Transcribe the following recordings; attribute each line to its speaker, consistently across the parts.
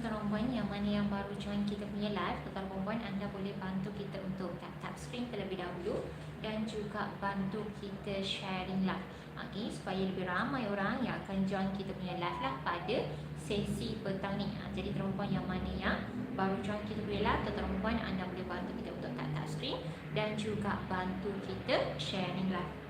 Speaker 1: perempuan yang mana yang baru join kita punya live Tuan perempuan anda boleh bantu kita untuk tap tap screen terlebih dahulu Dan juga bantu kita sharing live. Okay, Supaya lebih ramai orang yang akan join kita punya live lah pada sesi petang ni. Ha, Jadi perempuan yang mana yang baru join kita punya live Tuan perempuan anda boleh bantu kita untuk tap tap screen Dan juga bantu kita sharing live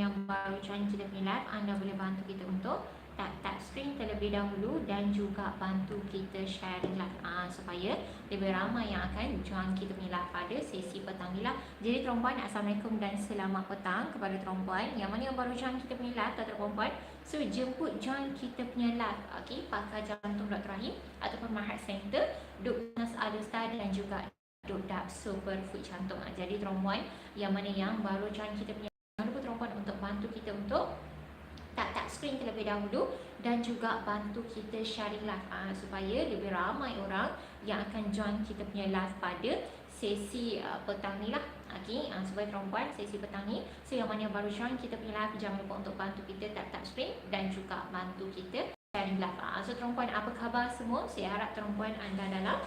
Speaker 1: yang baru join kita punya live anda boleh bantu kita untuk tap tap screen terlebih dahulu dan juga bantu kita sharing live uh, supaya lebih ramai yang akan join kita punya live pada sesi petang ni lah. Jadi perempuan Assalamualaikum dan selamat petang kepada perempuan yang mana yang baru join kita punya live tuan perempuan so jemput join kita punya live okay, pakar jantung Dr. Rahim ataupun Mahat Center Duk Nas Adustar dan juga Duk Dap Super Food Jantung. Jadi perempuan yang mana yang baru join kita punya Jangan lupa terupan untuk bantu kita untuk tak-tak screen terlebih dahulu dan juga bantu kita sharing live uh, supaya lebih ramai orang yang akan join kita punya live pada sesi uh, petang ni lah. Okay, uh, supaya perempuan sesi petang ni. So yang mana yang baru join kita punya live jangan lupa untuk bantu kita tak-tak screen dan juga bantu kita sharing live uh, so perempuan apa khabar semua? Saya harap perempuan anda dalam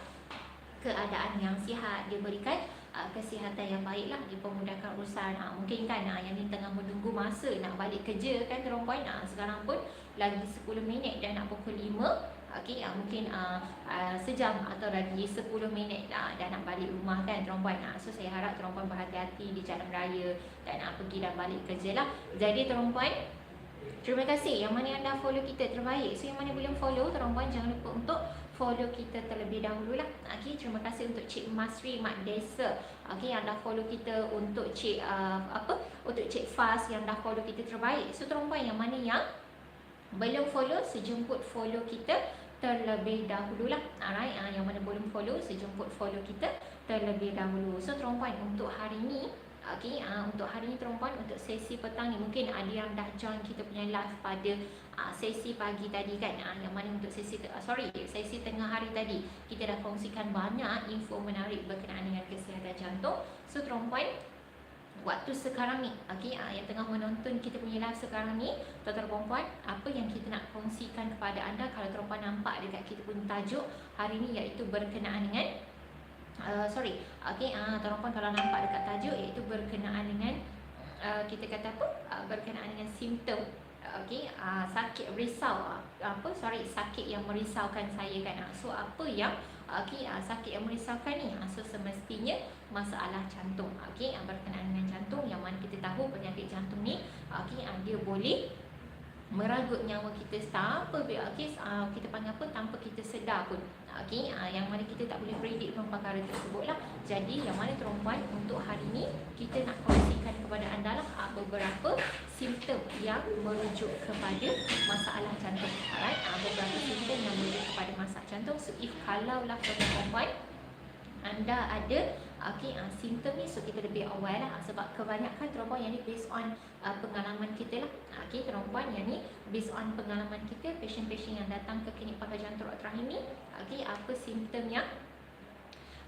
Speaker 1: keadaan yang sihat. Diberikan uh, kesihatan yang baiklah dipermudahkan urusan. Uh, mungkin kan uh, yang ni tengah menunggu masa nak balik kerja kan perempuan. Uh, sekarang pun lagi 10 minit dan nak pukul 5 okey uh, mungkin uh, uh, sejam atau lagi 10 minit uh, dah nak balik rumah kan perempuan. Uh, so saya harap perempuan berhati-hati di jalan raya dan uh, pergi dan balik kerja lah. Jadi perempuan Terima kasih yang mana yang dah follow kita terbaik. So yang mana belum follow, perempuan jangan lupa untuk follow kita terlebih dahulu lah. Okay, terima kasih untuk Cik Masri Mak Desa. Okay, yang dah follow kita untuk Cik uh, apa? Untuk Cik Fas yang dah follow kita terbaik. So, perempuan yang mana yang belum follow, sejemput follow kita terlebih dahulu lah. Alright, uh, yang mana belum follow, sejemput follow kita terlebih dahulu. So, perempuan untuk hari ni, Okay, uh, untuk hari ni perempuan untuk sesi petang ni mungkin ada yang dah join kita punya live pada uh, sesi pagi tadi kan uh, yang mana untuk sesi uh, sorry sesi tengah hari tadi kita dah kongsikan banyak info menarik berkenaan dengan kesihatan jantung. So perempuan waktu sekarang ni okay, uh, yang tengah menonton kita punya live sekarang ni tuan-tuan perempuan apa yang kita nak kongsikan kepada anda? Kalau perempuan nampak dekat kita pun tajuk hari ni iaitu berkenaan dengan uh, sorry. Okey ah uh, tuan kalau nampak dekat tajuk iaitu berkenaan dengan uh, kita kata apa? Uh, berkenaan dengan simptom. Okey uh, sakit risau. Uh, apa? Sorry sakit yang merisaukan saya kan. Uh, so apa yang okey uh, sakit yang merisaukan ni? Uh, so semestinya masalah jantung. Okey uh, berkenaan dengan jantung. Yang mana kita tahu penyakit jantung ni okey uh, dia boleh meragut nyawa kita tanpa okay, uh, kita panggil apa? Tanpa kita sedar pun. Okey uh, yang mana kita tak boleh predict pun perkara tersebut lah. Jadi yang mana perempuan untuk hari ni kita nak kongsikan kepada anda lah uh, beberapa simptom yang merujuk kepada masalah jantung. Alright uh, beberapa simptom yang merujuk kepada masalah jantung. So if kalau lah perempuan anda ada okay, uh, simptom ni so kita lebih aware lah sebab kebanyakan perempuan yang ni based on uh, pengalaman kita lah okay, perempuan yang ni based on pengalaman kita patient-patient yang datang ke klinik pakar jantung Dr. Rahim ni okay, apa simptom yang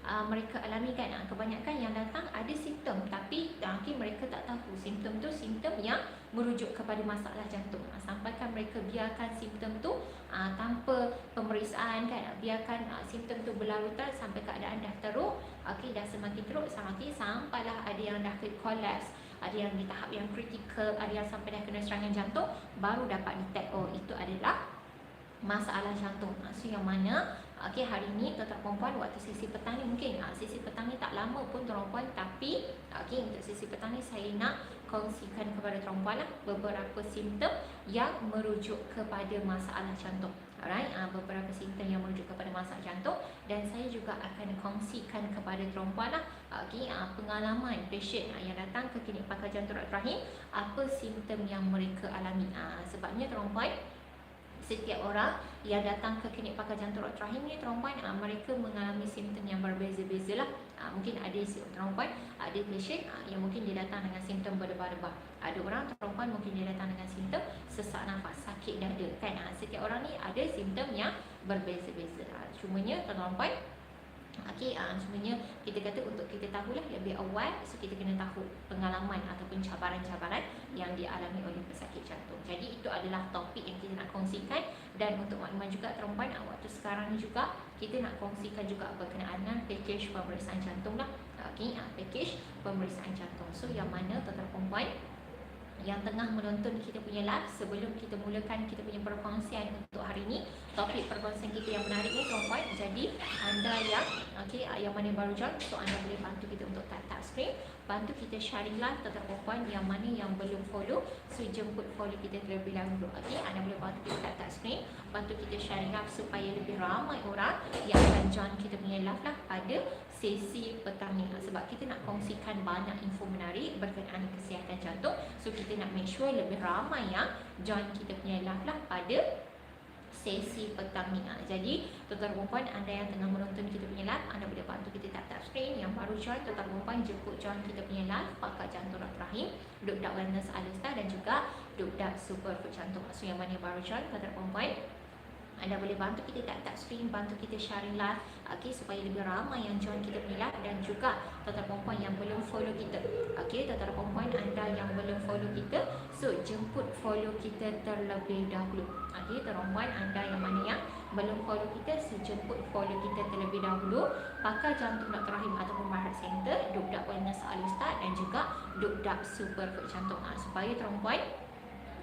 Speaker 1: uh, mereka alami kan uh, kebanyakan yang datang ada simptom tapi uh, okay, mereka tak tahu. Simptom tu simptom yang merujuk kepada masalah jantung. Uh, sampaikan mereka biarkan simptom tu uh, tanpa pemeriksaan kan uh, biarkan uh, simptom tu berlarutan sampai keadaan dah teruk okey dah semakin teruk sampai sampailah ada yang dah collapse ada yang di tahap yang kritikal ada yang sampai dah kena serangan jantung baru dapat detect oh itu adalah masalah jantung. So yang mana Okey, hari ni tuan-tuan perempuan waktu sesi petang ni mungkin uh, sesi petang ni tak lama pun tuan perempuan tapi okey untuk sesi petang ni saya nak kongsikan kepada tuan perempuan lah beberapa simptom yang merujuk kepada masalah jantung. Alright, uh, beberapa simptom yang merujuk kepada masalah jantung dan saya juga akan kongsikan kepada tuan perempuan lah okey uh, pengalaman patient yang datang ke klinik pakar jantung Rahim apa simptom yang mereka alami. Uh, sebabnya tuan perempuan setiap orang yang datang ke klinik pakar jantung. Rahim ni perempuan uh, mereka mengalami simptom yang berbeza-beza lah uh, mungkin ada perempuan ada patient uh, yang mungkin dia datang dengan simptom berdebar-debar. Ada orang perempuan mungkin dia datang dengan simptom sesak nafas sakit dada kan? Uh, setiap orang ni ada simptom yang berbeza-beza. Uh, cumanya perempuan Okey, uh, sebenarnya kita kata untuk kita tahulah lebih awal so kita kena tahu pengalaman ataupun cabaran-cabaran yang dialami oleh pesakit jantung. Jadi itu adalah topik yang kita nak kongsikan dan untuk makluman juga perempuan uh, waktu sekarang juga kita nak kongsikan juga berkenaan dengan package pemeriksaan jantung lah. Okey, uh, package pemeriksaan jantung. So yang mana tuan-tuan perempuan yang tengah menonton kita punya live sebelum kita mulakan kita punya perkongsian untuk hari ini topik perkongsian kita yang menarik ni tuan-tuan. Jadi anda yang okey yang mana baru join so anda boleh bantu kita untuk tap tap screen. Bantu kita sharing live tuan perempuan yang mana yang belum follow so jemput follow kita terlebih dahulu okey? Anda boleh bantu kita tap tap screen bantu kita sharing live supaya lebih ramai orang yang akan join kita punya live lah pada sesi petang ni sebab kita nak kongsikan banyak info menarik berkenaan kesihatan jantung so kita nak make sure lebih ramai yang join kita punya live lah pada sesi petang ni. Jadi, tuan-tuan perempuan anda yang tengah menonton kita punya live, anda boleh bantu kita tap-tap screen. Yang baru join, tuan-tuan perempuan jemput join kita punya live, pakar jantung Dr. Rahim, Dr. Wellness Alustar dan juga Dr. Super Food Jantung. So, yang mana yang baru join, tuan-tuan perempuan, anda boleh bantu kita tap-tap screen, bantu kita sharing live okay, supaya lebih ramai yang join kita punya live dan juga tuan-tuan perempuan yang belum follow kita. Okey, tuan-tuan perempuan anda yang belum follow kita, so jemput follow kita terlebih dahulu. Okey, perempuan anda yang mana yang belum follow kita, so jemput follow kita terlebih dahulu. Pakar Jantung Dr. Rahim ataupun Mahat Center, Dr. Wellness Al-Ustaz dan juga Dr. Super Food Jantung. Ha, supaya perempuan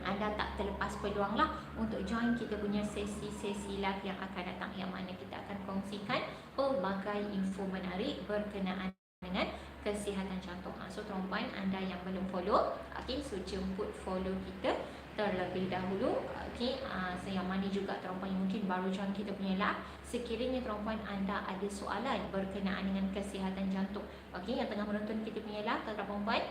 Speaker 1: anda tak terlepas peluang lah untuk join kita punya sesi-sesi live yang akan datang yang mana kita akan kongsikan pelbagai info menarik berkenaan dengan kesihatan jantung. Ha, so perempuan anda yang belum follow, okay, so jemput follow kita terlebih dahulu. Okay, uh, so yang mana juga perempuan yang mungkin baru join kita punya live, sekiranya perempuan anda ada soalan berkenaan dengan kesihatan jantung. Okay, yang tengah menonton kita punya live, tuan perempuan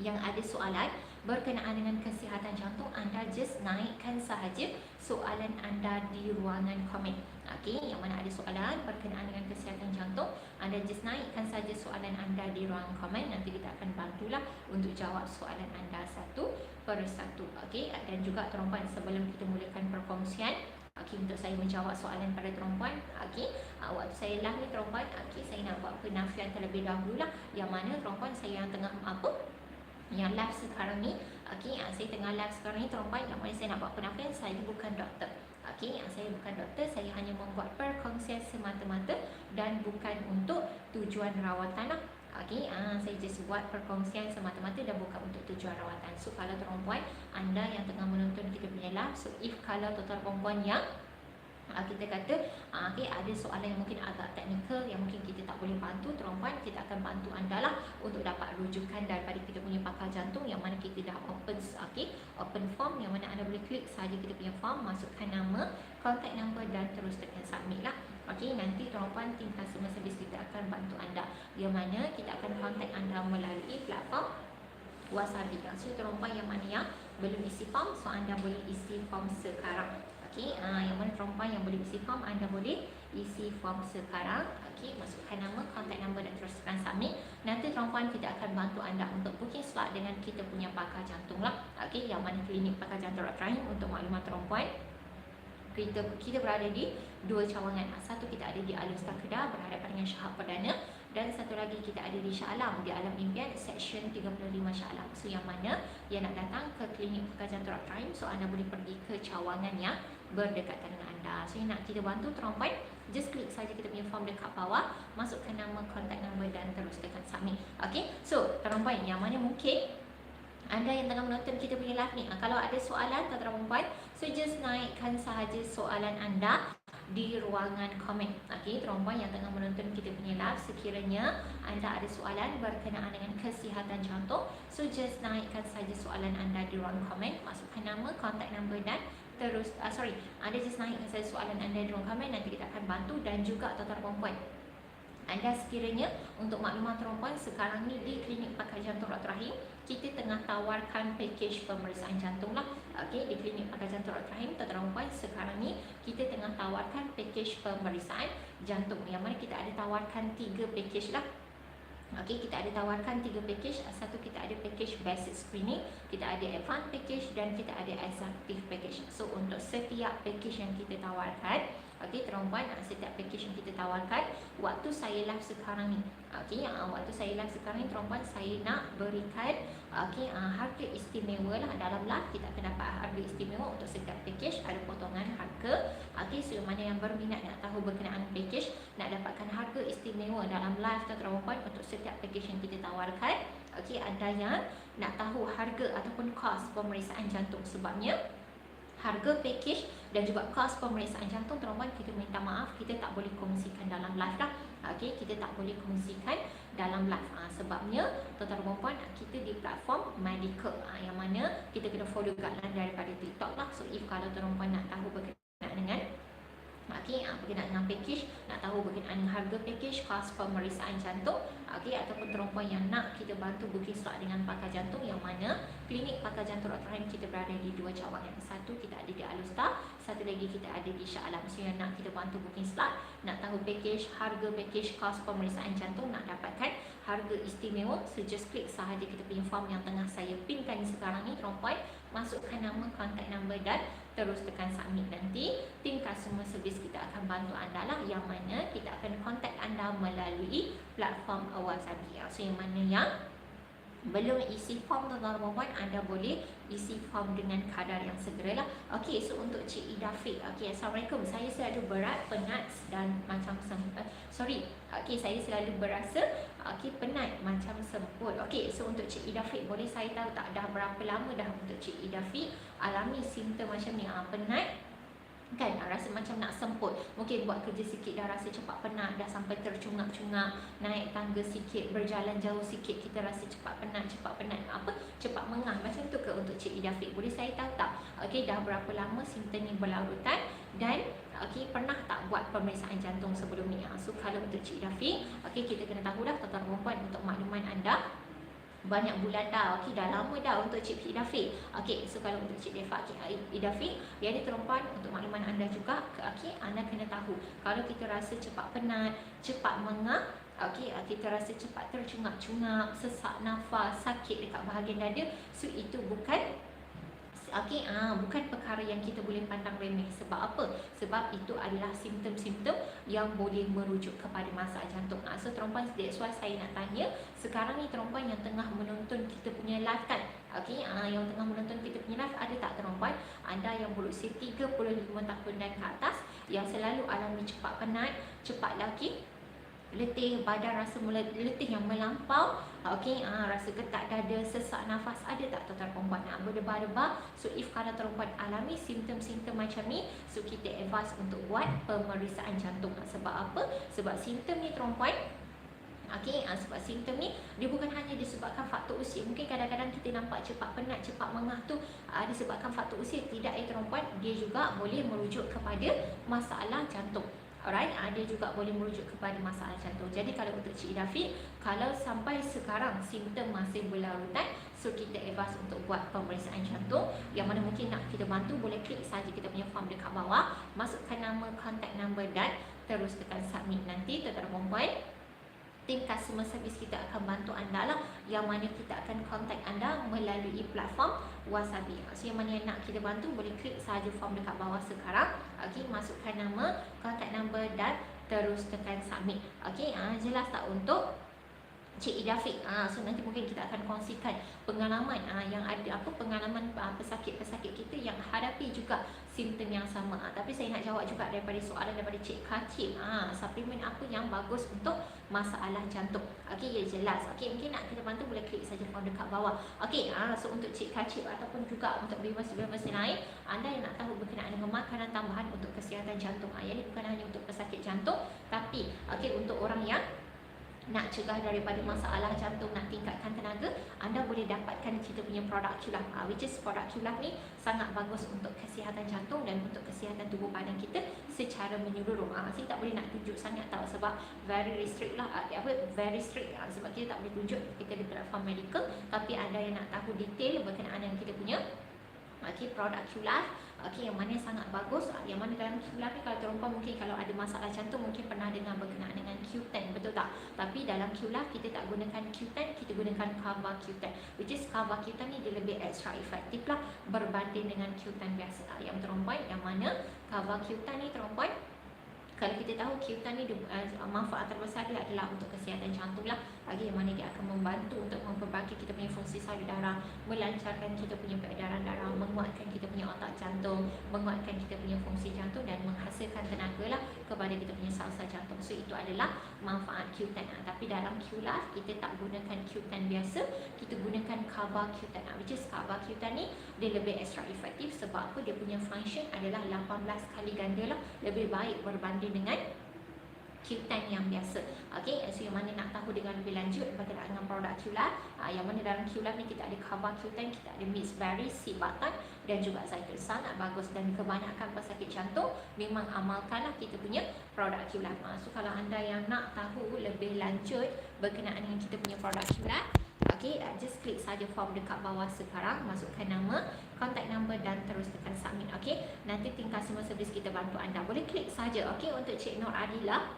Speaker 1: yang ada soalan, berkenaan dengan kesihatan. Jantung anda just naikkan sahaja soalan anda di ruangan komen. Okey yang mana ada soalan berkenaan dengan kesihatan. Jantung anda just naikkan saja soalan anda di ruangan komen. Nanti kita akan bantulah untuk jawab soalan anda satu persatu. Okey dan juga perempuan sebelum kita mulakan perkongsian Okey, untuk saya menjawab soalan pada perempuan Okey, uh, waktu saya live ni perempuan Okey, saya nak buat penafian terlebih dahulu lah Yang mana perempuan saya yang tengah apa yang live sekarang ni okey saya tengah live sekarang ni tuan-tuan yang mana saya nak buat penafian saya bukan doktor. Okey saya bukan doktor saya hanya membuat perkongsian semata-mata dan bukan untuk tujuan rawatan lah. Okey uh, saya just buat perkongsian semata-mata dan bukan untuk tujuan rawatan. So kalau tuan-tuan anda yang tengah menonton kita punya live so if kalau tuan-tuan perempuan yang uh, kita kata uh, okay, ada soalan yang mungkin agak teknikal yang mungkin kita tak boleh bantu terumpun kita akan bantu anda lah untuk dapat rujukan daripada kita punya pakar jantung yang mana kita dah open okay, open form yang mana anda boleh klik saja kita punya form masukkan nama contact number dan terus tekan submit lah Okey, nanti tuan-puan tim customer service kita akan bantu anda yang mana kita akan contact anda melalui platform Wasabi. So, tuan-puan yang mana yang belum isi form, so anda boleh isi form sekarang. Okey, uh, yang mana perempuan yang boleh isi form anda boleh isi form sekarang. Okey, masukkan nama, contact number dan teruskan submit. Nanti perempuan kita akan bantu anda untuk booking slot dengan kita punya pakar jantung lah. Okey, yang mana klinik pakar jantung Rahim untuk maklumat perempuan. Kita kita berada di dua cawangan. Satu kita ada di Alustar Kedah berhadapan dengan Syahab Perdana dan satu lagi kita ada di Shah Alam di Alam Impian section 35 Shah Alam. So yang mana yang nak datang ke klinik pakar jantung Rahim so anda boleh pergi ke cawangan yang berdekatan dengan anda. So yang nak kita bantu terompai, just klik saja kita punya form dekat bawah, masukkan nama, contact number dan terus tekan submit. Okay, so terompai yang mana mungkin anda yang tengah menonton kita punya live ni, ah, kalau ada soalan tuan-tuan perempuan, so just naikkan sahaja soalan anda di ruangan komen. Okey, perempuan yang tengah menonton kita punya live, sekiranya anda ada soalan berkenaan dengan kesihatan jantung, so just naikkan saja soalan anda di ruangan komen, masukkan nama, contact number dan terus uh, sorry ada just naikkan saya soalan anda di ruang komen nanti kita akan bantu dan juga tuan-tuan perempuan anda sekiranya untuk maklumat perempuan sekarang ni di klinik pakar jantung Dr. Rahim kita tengah tawarkan package pemeriksaan jantung lah. Okey, di klinik pakar jantung Dr. Rahim, tuan-tuan puan, sekarang ni kita tengah tawarkan package pemeriksaan jantung. Yang mana kita ada tawarkan tiga package lah. Okey, kita ada tawarkan tiga package. Satu kita ada package basic screening, kita ada advanced package dan kita ada executive package. So untuk setiap package yang kita tawarkan, Okey, perempuan setiap package yang kita tawarkan waktu saya live sekarang ni. Okey, uh, waktu saya live sekarang ni perempuan saya nak berikan okey uh, harga istimewa lah dalam live kita akan dapat harga istimewa untuk setiap package ada potongan harga. Okey, so mana yang berminat nak tahu berkenaan package nak dapatkan harga istimewa dalam live tu perempuan untuk setiap package yang kita tawarkan. Okey, ada yang nak tahu harga ataupun kos pemeriksaan jantung sebabnya harga package dan juga kos pemeriksaan jantung. Tuan-tuan kita minta maaf kita tak boleh kongsikan dalam live lah okey kita tak boleh kongsikan dalam live. Ha, sebabnya tuan-tuan dan puan kita di platform medical ha, yang mana kita kena follow guideline daripada TikTok lah. So if kalau tuan-tuan nak tahu berkenaan dengan Okey, uh, berkenaan dengan package, nak tahu berkenaan dengan harga package, kos pemeriksaan jantung, okey ataupun perempuan yang nak kita bantu booking slot dengan pakar jantung yang mana klinik pakar jantung Dr. Rahim kita berada di dua cabang. Yang satu kita ada di Alustar, satu lagi kita ada di Shah Alam. So yang nak kita bantu booking slot, nak tahu package, harga package, kos pemeriksaan jantung, nak dapatkan harga istimewa, so just klik sahaja kita punya form yang tengah saya pinkan sekarang ni, perempuan masukkan nama, contact number dan terus tekan submit nanti. Tim customer service kita akan bantu anda lah yang mana kita akan contact anda melalui platform Wasabi so yang mana yang belum isi form tuan-tuan dan puan anda boleh isi form dengan kadar yang segera lah ok so untuk Cik Ida Fik ok Assalamualaikum. Saya selalu berat penat dan macam semput uh, sorry ok saya selalu berasa ok penat macam semput. Ok so untuk Cik Ida Fik boleh saya tahu tak dah berapa lama dah untuk Cik Ida Fik? Alami simptom macam ni. Uh, penat kan? Rasa macam nak semput. Mungkin buat kerja sikit dah rasa cepat penat dah sampai tercungak-cungak naik tangga sikit berjalan jauh sikit kita rasa cepat penat cepat penat. Apa? Cepat mengah. Macam tu ke untuk Cik Ida Fik? Boleh saya tahu tak okey dah berapa lama simptom ni berlarutan? Dan okey pernah tak buat pemeriksaan jantung sebelum ni? Ha, so kalau untuk Cik Ida Fik okey kita kena tahu dah tuan-tuan untuk makluman anda banyak bulan dah. Okey dah lama dah untuk Cik Idafi okey so kalau untuk Cik Idafi dia ada terumpan untuk makluman anda juga. Okey anda kena tahu. Kalau kita rasa cepat penat cepat mengah okey kita rasa cepat tercungap-cungap sesak nafas sakit dekat bahagian dada so itu bukan Okey, ah bukan perkara yang kita boleh pandang remeh sebab apa? Sebab itu adalah simptom-simptom yang boleh merujuk kepada masalah jantung. Ah so terompan that's why saya nak tanya, sekarang ni terompan yang tengah menonton kita punya live kan? Okey, ah yang tengah menonton kita punya live ada tak terompan? Anda yang berusia 35 tahun dan ke atas yang selalu alami cepat penat, cepat lagi letih badan rasa letih yang melampau okey ah rasa getak dada sesak nafas ada tak tuan-tuan perempuan nak berdebar-debar so if kalau perempuan alami simptom-simptom macam ni so kita advise untuk buat pemeriksaan jantung sebab apa sebab simptom ni perempuan Okey, uh, sebab simptom ni dia bukan hanya disebabkan faktor usia. Mungkin kadang-kadang kita nampak cepat penat, cepat mengah tu uh, disebabkan faktor usia. Tidak ya perempuan, dia juga boleh merujuk kepada masalah jantung. Alright, ada ah, juga boleh merujuk kepada masalah jantung. Jadi kalau untuk Cik Dafiq, kalau sampai sekarang simptom masih berlarutan, so kita advise untuk buat pemeriksaan jantung. Yang mana mungkin nak kita bantu, boleh klik saja kita punya form dekat bawah, masukkan nama, contact number dan terus tekan submit nanti tuan-tuan perempuan tim customer service kita akan bantu anda lah yang mana kita akan contact anda melalui platform Wasabi. So yang mana yang nak kita bantu boleh klik saja form dekat bawah sekarang. Okey, masukkan nama, contact number dan terus tekan submit. Okey, uh, jelas tak untuk Cik Idafik. Ah, so nanti mungkin kita akan kongsikan pengalaman ah, yang ada apa pengalaman ah, pesakit-pesakit kita yang hadapi juga simptom yang sama. Ah, tapi saya nak jawab juga daripada soalan daripada Cik Kacip. Ah, suplemen apa yang bagus untuk masalah jantung? Okey, ya jelas. Okey, mungkin nak kita bantu boleh klik saja form dekat bawah. Okey, ah, so untuk Cik Kacip ataupun juga untuk viewers-viewers lain, anda yang nak tahu berkenaan dengan makanan tambahan untuk kesihatan jantung. Ah, ini bukan hanya untuk pesakit jantung, tapi okey untuk orang yang nak cegah daripada masalah jantung, nak tingkatkan tenaga, anda boleh dapatkan kita punya produk QLAF. Uh, which is produk QLAF ni sangat bagus untuk kesihatan jantung dan untuk kesihatan tubuh badan kita secara menyeluruh. Uh, saya tak boleh nak tunjuk sangat tahu sebab very restrict lah. Uh, apa, very strict uh, sebab kita tak boleh tunjuk kita di platform medical. Tapi anda yang nak tahu detail berkenaan dengan kita punya okay, produk QLAF, Okey, yang mana sangat bagus, ah, yang mana dalam QLAF ni kalau terumpa mungkin kalau ada masalah jantung mungkin pernah dengar berkenaan dengan Q10, betul tak? Tapi dalam QLAF kita tak gunakan Q10, kita gunakan Kava Q10. Which is Kava Q10 ni dia lebih extra efektif lah berbanding dengan Q10 biasa. Ah, yang terumpa yang mana Kava Q10 ni terumpa kalau kita tahu Q10 ni uh, manfaat terbesar dia adalah untuk kesihatan jantung lah. Bagi yang mana dia akan membantu untuk memperbaiki kita punya fungsi salur darah melancarkan kita punya peredaran darah menguatkan kita punya otak jantung menguatkan kita punya fungsi jantung dan menghasilkan tenaga lah kepada kita punya sel-sel jantung. So itu adalah manfaat Q10 uh, tapi dalam QLAF kita tak gunakan Q10 biasa. Kita gunakan Kava Q10 uh, which is Kava Q10 ni dia lebih extra efektif sebab apa? Dia punya function adalah 18 kali ganda lah. Lebih baik berbanding dengan Q10 yang biasa. Okey, so yang mana nak tahu dengan lebih lanjut berkenaan dengan produk QLab, uh, yang mana dalam QLab ni kita ada cover Q10, kita ada Miss Berry, Sea Button dan juga Cycle sangat bagus dan kebanyakan pesakit jantung memang amalkanlah kita punya produk QLab. Uh, so kalau anda yang nak tahu lebih lanjut berkenaan dengan kita punya produk QLab, Okay, uh, just klik saja form dekat bawah sekarang Masukkan nama, contact number dan terus tekan submit Okay, nanti tim customer service kita bantu anda. Boleh klik saja okay, untuk Cik Nur Adila.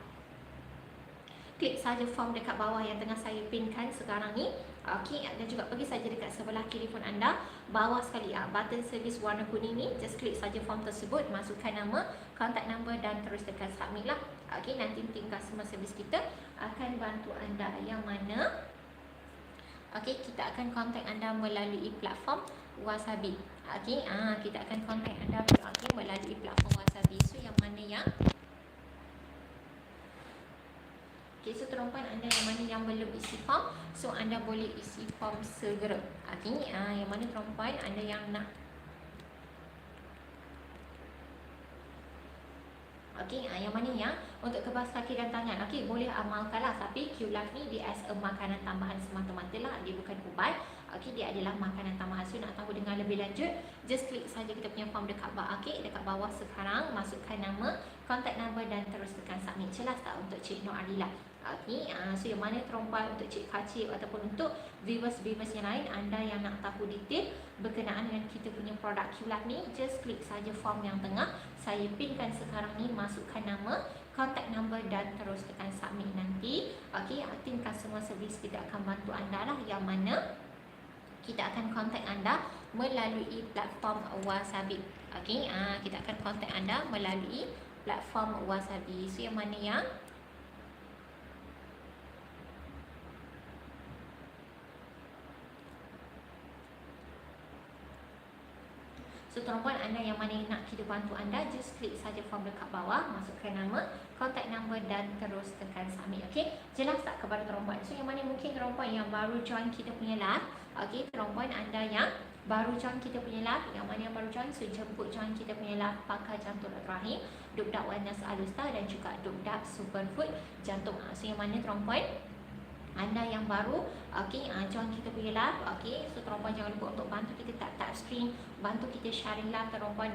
Speaker 1: Klik saja form dekat bawah yang tengah saya pinkan sekarang ni Okay, dan juga pergi saja dekat sebelah kiri phone anda. Bawah sekali, uh, button service warna kuning ni Just klik saja form tersebut Masukkan nama, contact number dan terus tekan submit lah. Okay, nanti tim customer service kita akan bantu anda Yang mana Okey, kita akan kontak anda melalui platform Wasabi. Okey, ah kita akan kontak anda okay, melalui platform Wasabi. So yang mana yang Okey, so terumpan anda yang mana yang belum isi form, so anda boleh isi form segera. Okey, ah yang mana terumpan anda yang nak Okey, uh, yang mana yang untuk kebas kaki dan tangan. Okey, boleh amalkanlah tapi QLAF ni dia as a makanan tambahan semata-mata lah. Dia bukan ubat. Okey, dia adalah makanan tambahan. So nak tahu dengan lebih lanjut, just klik saja kita punya form dekat bawah. Okey, dekat bawah sekarang masukkan nama, contact number dan terus tekan submit. Jelas tak untuk Cik Nur Adila? Okey, uh, so yang mana terumpan untuk Cik Kacik ataupun untuk viewers-viewers yang lain anda yang nak tahu detail berkenaan dengan kita punya produk QLab ni just klik saja form yang tengah saya pinkan sekarang ni masukkan nama contact number dan terus tekan submit nanti. Okey, tim customer service kita akan bantu anda lah yang mana kita akan contact anda melalui platform Wasabi. Okey, uh, kita akan contact anda melalui platform Wasabi. So yang mana yang So tuan-puan anda yang mana nak kita bantu anda Just klik saja form dekat bawah Masukkan nama, contact number dan terus tekan submit Okay, jelas tak kepada tuan-puan? So yang mana mungkin tuan-puan yang baru join kita punya live Okay, tuan-puan anda yang baru join kita punya live Yang mana yang baru join So jemput join kita punya live Pakar Jantung Rahim Dukdak Wellness Alusta dan juga Dukdak Superfood Jantung. So yang mana tuan-puan anda yang baru okey uh, join kita punya live okey. So terompan jangan lupa untuk bantu kita tap tap screen bantu kita sharing live terompan